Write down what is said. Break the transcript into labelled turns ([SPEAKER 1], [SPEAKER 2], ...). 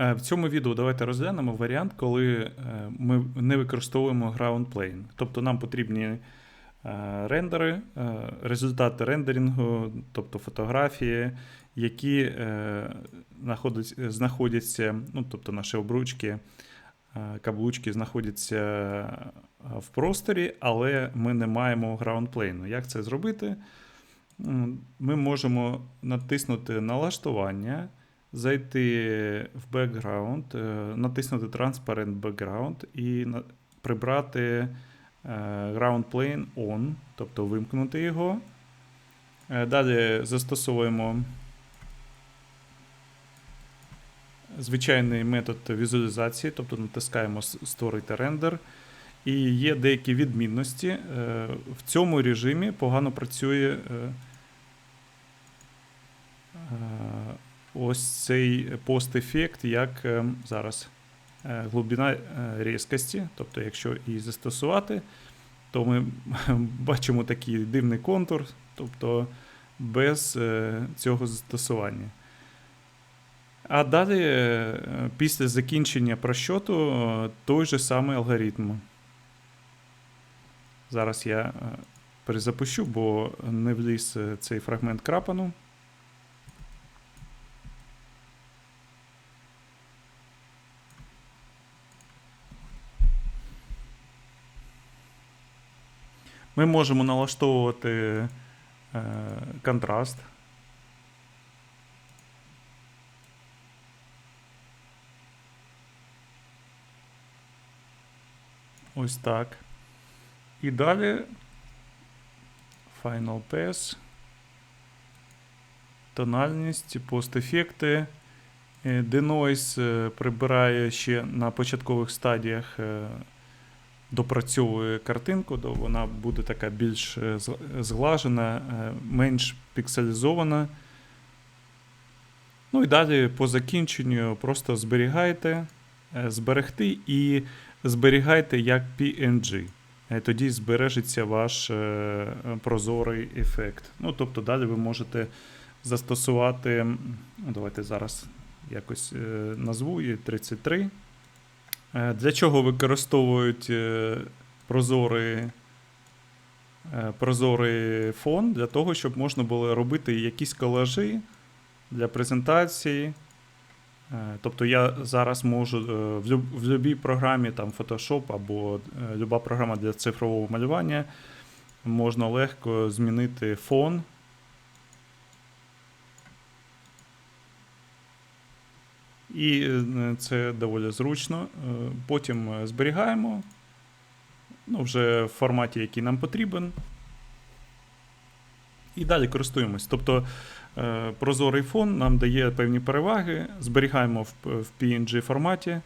[SPEAKER 1] Е, В цьому відео давайте розглянемо варіант, коли е, ми не використовуємо ground plane. Тобто нам потрібні е, рендери, результати рендерінгу, тобто фотографії, які знаходяться, ну, тобто наші обручки, каблучки знаходяться в просторі, але ми не маємо ground plane. Як це зробити? Ми можемо натиснути налаштування, зайти в background, е, натиснути Transparent Background і прибрати е, Ground Plane On, тобто вимкнути його. Е, Далі застосовуємо звичайний метод візуалізації, тобто натискаємо Створити рендер. І є деякі відмінності. В цьому режимі погано працює ось цей пост-ефект, як е, зараз е, глибина е, різкості. Тобто, якщо її застосувати, то ми бачимо такий дивний контур, тобто без цього застосування. А далі, після закінчення просчоту, е, той же самий алгоритм. Зараз я перезапущу, бо не вліз цей фрагмент крапану. Ми можемо налаштовувати е, контраст. Ось так. І далі Final Pass. Тональність, постефекти. Е, Denoise е, прибирає ще на початкових стадіях, допрацьовує картинку, то вона буде така більш е, зглажена, е, менш пікселізована. Ну і далі по закінченню просто зберігайте, е, зберегти і зберігайте як PNG. Тоді збережеться ваш прозорий ефект. Ну, тобто далі ви можете застосувати. Давайте зараз якось назву її 33. Е, Для чого використовують е, прозорий, е, прозорий фон? Для того, щоб можна було робити якісь колажі для презентації. Тобто я зараз можу в, будь-якій програмі, там Photoshop або люба програма для цифрового малювання, можна легко змінити фон. І е, це доволі зручно. Е, Потім е, зберігаємо ну, вже в форматі, який нам потрібен. І далі користуємось. Тобто прозорий фон нам дає певні переваги, зберігаємо в PNG форматі.